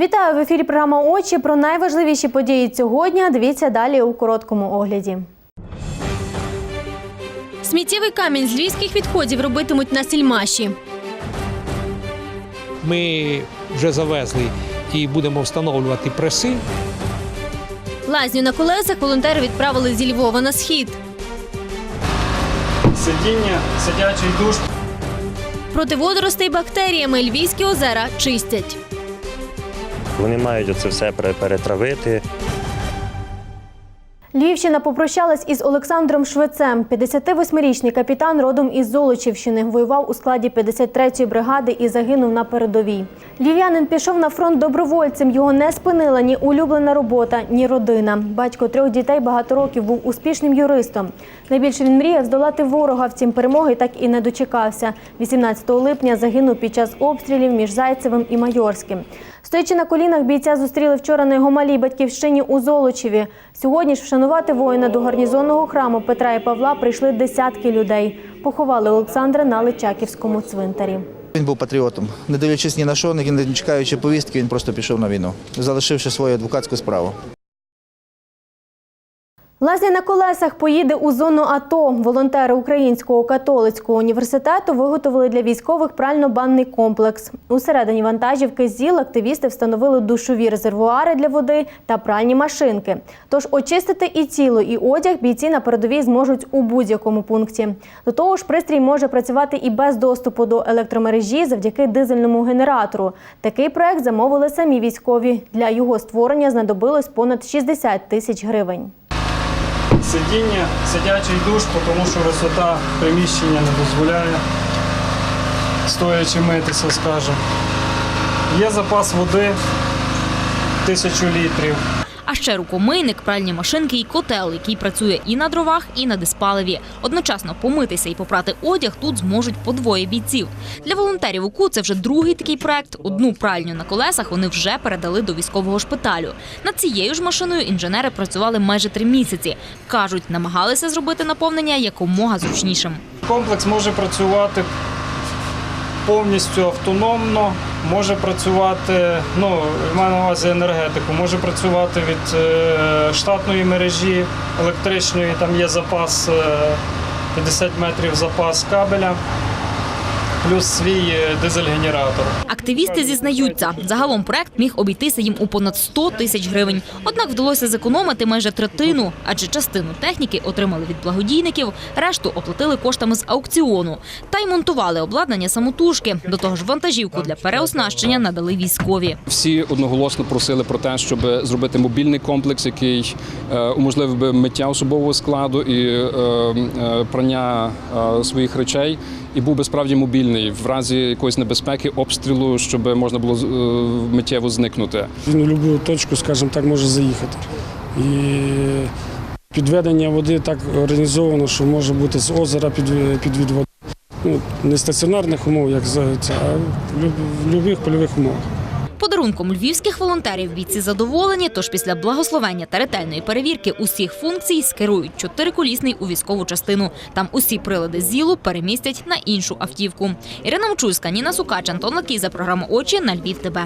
Вітаю в ефірі. Програма Очі про найважливіші події цього дня. Дивіться далі у короткому огляді. Сміттєвий камінь з львівських відходів робитимуть на сільмаші. Ми вже завезли і будемо встановлювати преси. Лазню на колесах волонтери відправили зі Львова на схід. сидіння, сидячий душ. Проти водоростей бактеріями львівські озера чистять. Вони мають оце все перетравити. Львівщина попрощалась із Олександром Швецем. 58-річний капітан родом із Золочівщини. Воював у складі 53-ї бригади і загинув на передовій. Львів'янин пішов на фронт добровольцем. Його не спинила ні улюблена робота, ні родина. Батько трьох дітей багато років був успішним юристом. Найбільше він мріяв здолати ворога. Втім, перемоги так і не дочекався. 18 липня загинув під час обстрілів між Зайцевим і Майорським. Стоячи на колінах, бійця зустріли вчора на його малій батьківщині у Золочеві. Сьогодні ж вшанувати воїна до гарнізонного храму Петра і Павла прийшли десятки людей. Поховали Олександра на Личаківському цвинтарі. Він був патріотом. Не дивлячись ні на що, не чекаючи повістки, він просто пішов на війну, залишивши свою адвокатську справу. Лазня на колесах поїде у зону АТО. Волонтери Українського католицького університету виготовили для військових прально-банний комплекс. Усередині вантажівки ЗІЛ активісти встановили душові резервуари для води та пральні машинки. Тож очистити і тіло, і одяг бійці на передовій зможуть у будь-якому пункті. До того ж, пристрій може працювати і без доступу до електромережі завдяки дизельному генератору. Такий проект замовили самі військові. Для його створення знадобилось понад 60 тисяч гривень. Сидіння, сидячий душ, тому що висота приміщення не дозволяє стоячи митися, скажімо. Є запас води 1000 літрів. А ще рукомийник, пральні машинки і котел, який працює і на дровах, і на диспаливі. Одночасно помитися і попрати одяг тут зможуть по двоє бійців. Для волонтерів УКУ це вже другий такий проект. Одну пральню на колесах вони вже передали до військового шпиталю. Над цією ж машиною інженери працювали майже три місяці. кажуть, намагалися зробити наповнення якомога зручнішим. Комплекс може працювати повністю автономно, може працювати, ну, мене на увазі енергетику, може працювати від е, штатної мережі електричної, там є запас е, 50 метрів запас кабеля, плюс свій е, дизель-генератор. Активісти зізнаються, загалом проект міг обійтися їм у понад 100 тисяч гривень. Однак вдалося зекономити майже третину, адже частину техніки отримали від благодійників, решту оплатили коштами з аукціону. Та й монтували обладнання самотужки. До того ж, вантажівку для переоснащення надали військові. Всі одноголосно просили про те, щоб зробити мобільний комплекс, який е, уможливив би миття особового складу і е, прання своїх речей, і був би справді мобільний в разі якоїсь небезпеки, обстрілу, щоб можна було е, миттєво зникнути. Він у будь-яку точку, скажімо так, може заїхати. І підведення води так організовано, що може бути з озера під, підвід води. Ну, не стаціонарних умов, як це, а в будь-яких польових умовах. Подарунком львівських волонтерів бійці задоволені, тож після благословення та ретельної перевірки усіх функцій скерують чотириколісний у військову частину. Там усі прилади ЗІЛу перемістять на іншу автівку. Ірина Мчульська, Ніна Сукач, Антон Лакій за програму Очі на Львів. ТБ.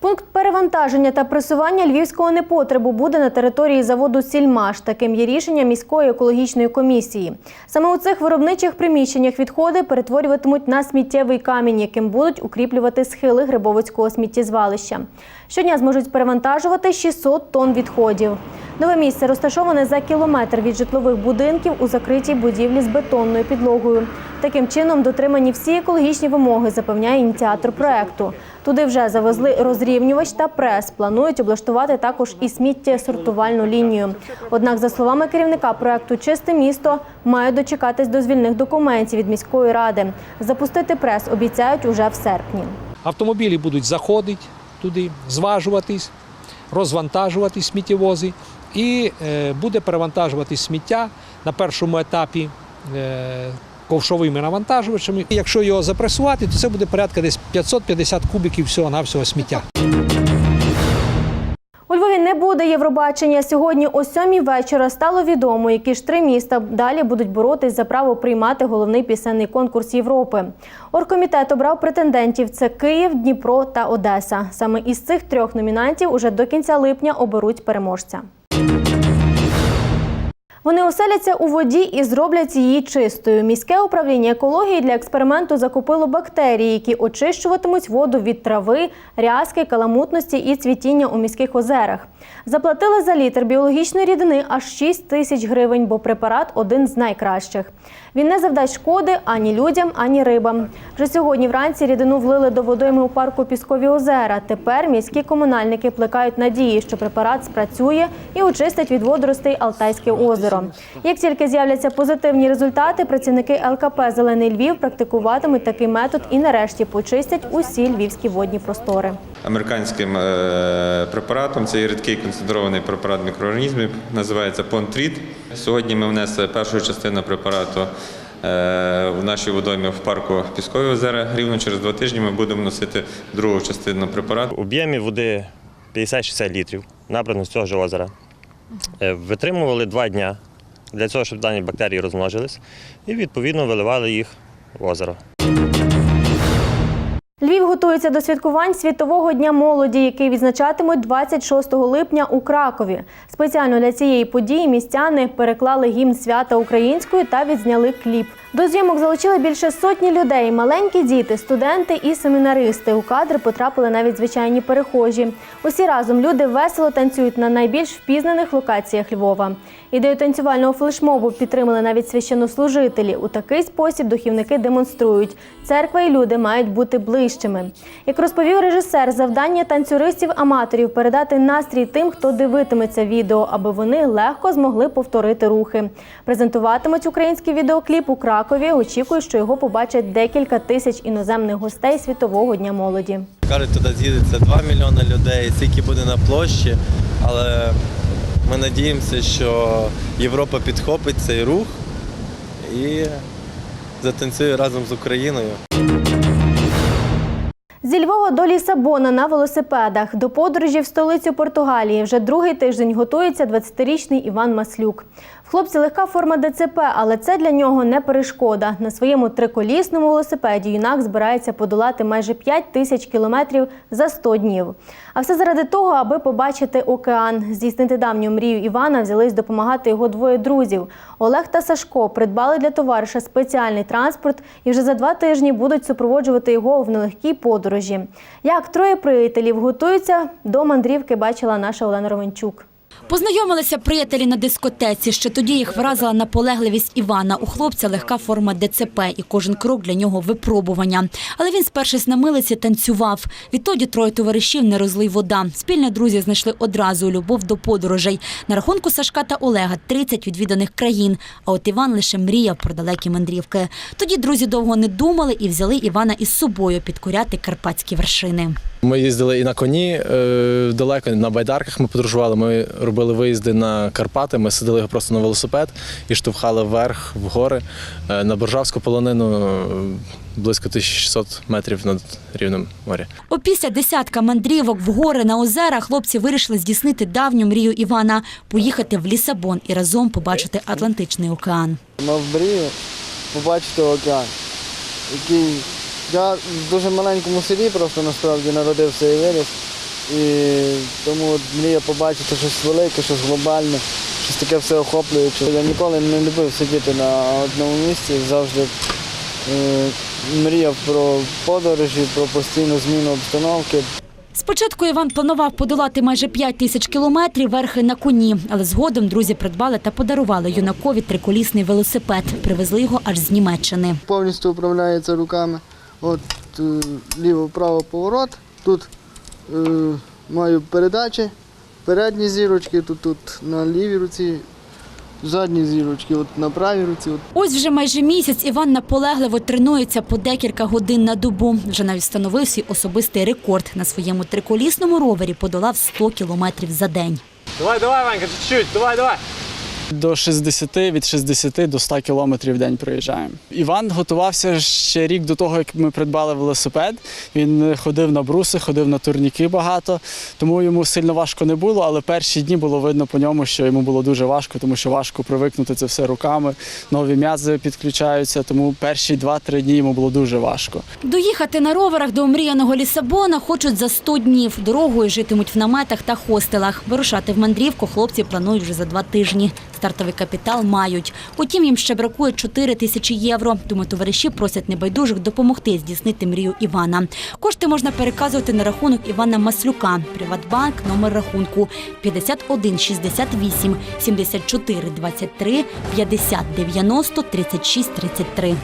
Пункт перевантаження та пресування львівського непотребу буде на території заводу Сільмаш. Таким є рішення міської екологічної комісії. Саме у цих виробничих приміщеннях відходи перетворюватимуть на сміттєвий камінь, яким будуть укріплювати схили Грибовицького сміттєзвалища. Щодня зможуть перевантажувати 600 тонн відходів. Нове місце розташоване за кілометр від житлових будинків у закритій будівлі з бетонною підлогою. Таким чином дотримані всі екологічні вимоги, запевняє ініціатор проекту. Туди вже завезли розрівнювач та прес. Планують облаштувати також і сміттєсортувальну лінію. Однак, за словами керівника проекту Чисте місто мають дочекатись дозвільних документів від міської ради. Запустити прес обіцяють уже в серпні. Автомобілі будуть заходити туди, зважуватись, розвантажувати сміттєвози і е, буде перевантажувати сміття на першому етапі. е, Ковшовими навантажувачами. Якщо його запресувати, то це буде порядка десь 550 кубиків всього навсього сміття. У Львові не буде Євробачення. Сьогодні о сьомій вечора стало відомо, які ж три міста далі будуть боротись за право приймати головний пісенний конкурс Європи. Оргкомітет обрав претендентів: це Київ, Дніпро та Одеса. Саме із цих трьох номінантів уже до кінця липня оберуть переможця. Вони оселяться у воді і зроблять її чистою. Міське управління екології для експерименту закупило бактерії, які очищуватимуть воду від трави, рязки, каламутності і цвітіння у міських озерах. Заплатили за літр біологічної рідини аж 6 тисяч гривень, бо препарат один з найкращих. Він не завдасть шкоди ані людям, ані рибам. Вже сьогодні вранці рідину влили до водойми у парку Піскові озера. Тепер міські комунальники плекають надії, що препарат спрацює і очистить від водоростей Алтайське озеро. Як тільки з'являться позитивні результати, працівники ЛКП Зелений Львів практикуватимуть такий метод і нарешті почистять усі львівські водні простори. Американським е, препаратом це рідкий концентрований препарат мікроорганізмів, називається Понтрід. Сьогодні ми внесли першу частину препарату е, в нашій водоймі в парку Піскові озера. Рівно через два тижні ми будемо носити другу частину препарату. Об'ємі води 50-60 літрів, набрано з цього ж озера. Е, Витримували два дня для цього, щоб дані бактерії розмножились, і відповідно виливали їх в озеро. Львів готується до святкувань Світового дня молоді, який відзначатимуть 26 липня у Кракові. Спеціально для цієї події містяни переклали гімн свята українською та відзняли кліп. До зйомок залучили більше сотні людей: маленькі діти, студенти і семінаристи. У кадр потрапили навіть звичайні перехожі. Усі разом люди весело танцюють на найбільш впізнаних локаціях Львова. Ідею танцювального флешмобу підтримали навіть священнослужителі. У такий спосіб духівники демонструють, церква і люди мають бути ближчими. Як розповів режисер, завдання танцюристів-аматорів передати настрій тим, хто дивитиметься відео, аби вони легко змогли повторити рухи. Презентуватимуть український відеокліп у Кракові. Очікують, що його побачать декілька тисяч іноземних гостей Світового дня молоді. Кажуть, туди з'їдеться 2 мільйони людей, скільки буде на площі, але ми надіємося, що Європа підхопить цей рух і затанцює разом з Україною. Зі Львова до Лісабона на велосипедах до подорожі в столицю Португалії вже другий тиждень готується 20-річний Іван Маслюк. Хлопці легка форма ДЦП, але це для нього не перешкода. На своєму триколісному велосипеді юнак збирається подолати майже 5 тисяч кілометрів за 100 днів. А все заради того, аби побачити океан. Здійснити давню мрію Івана взялись допомагати його двоє друзів. Олег та Сашко придбали для товариша спеціальний транспорт і вже за два тижні будуть супроводжувати його в нелегкій подорожі. Як троє приятелів готуються до мандрівки, бачила наша Олена Романчук. Познайомилися приятелі на дискотеці. Ще тоді їх вразила наполегливість Івана. У хлопця легка форма ДЦП, і кожен крок для нього випробування. Але він, спершись на милиці, танцював. Відтоді троє товаришів не розлий вода. Спільне друзі знайшли одразу любов до подорожей. На рахунку Сашка та Олега 30 відвіданих країн. А от Іван лише мріяв про далекі мандрівки. Тоді друзі довго не думали і взяли Івана із собою підкоряти карпатські вершини. Ми їздили і на коні е, далеко, на байдарках ми подорожували. Ми робили виїзди на Карпати, ми сидили просто на велосипед і штовхали вверх в гори Е, на Боржавську полонину е, близько 1600 метрів над рівнем моря. Опісля десятка мандрівок в гори на озера хлопці вирішили здійснити давню мрію Івана – поїхати в Лісабон і разом побачити Атлантичний океан. Мав мрію побачити океан, який я в дуже маленькому селі просто насправді народився і виріс. І тому от мрія побачити щось велике, щось глобальне, щось таке всеохоплююче. Я ніколи не любив сидіти на одному місці, завжди е, мріяв про подорожі, про постійну зміну обстановки. Спочатку Іван планував подолати майже 5 тисяч кілометрів верхи на коні, але згодом друзі придбали та подарували юнакові триколісний велосипед. Привезли його аж з Німеччини. Повністю управляється руками. От е, ліво-право поворот. Тут е, маю передачі, передні зірочки, тут, тут на лівій руці, задні зірочки, от на правій руці. От. Ось вже майже місяць Іван наполегливо тренується по декілька годин на добу. Вже навіть встановив свій особистий рекорд. На своєму триколісному ровері подолав 100 кілометрів за день. Давай, давай, Ванька, чуть-чуть, давай, давай. До 60, від 60 до 100 кілометрів в день проїжджаємо. Іван готувався ще рік до того, як ми придбали велосипед. Він ходив на бруси, ходив на турніки багато, тому йому сильно важко не було, але перші дні було видно по ньому, що йому було дуже важко, тому що важко привикнути це все руками. Нові м'язи підключаються, тому перші 2-3 дні йому було дуже важко. Доїхати на роверах до омріяного Лісабона хочуть за 100 днів. Дорогою житимуть в наметах та хостелах. Вирушати в мандрівку хлопці планують вже за два тижні. Стартовий капітал мають. Утім, їм ще бракує 4 тисячі євро. Тому товариші просять небайдужих допомогти здійснити мрію Івана. Кошти можна переказувати на рахунок Івана Маслюка. Приватбанк, номер рахунку 51 68 74 23 50 90 36 33.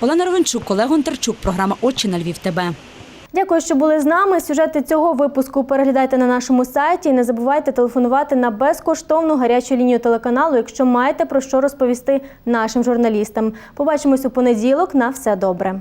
Олена Ровенчук, Олег Гонтарчук, програма Очі на Львів. ТБ. Дякую, що були з нами. Сюжети цього випуску переглядайте на нашому сайті. І не забувайте телефонувати на безкоштовну гарячу лінію телеканалу, якщо маєте про що розповісти нашим журналістам. Побачимось у понеділок. На все добре.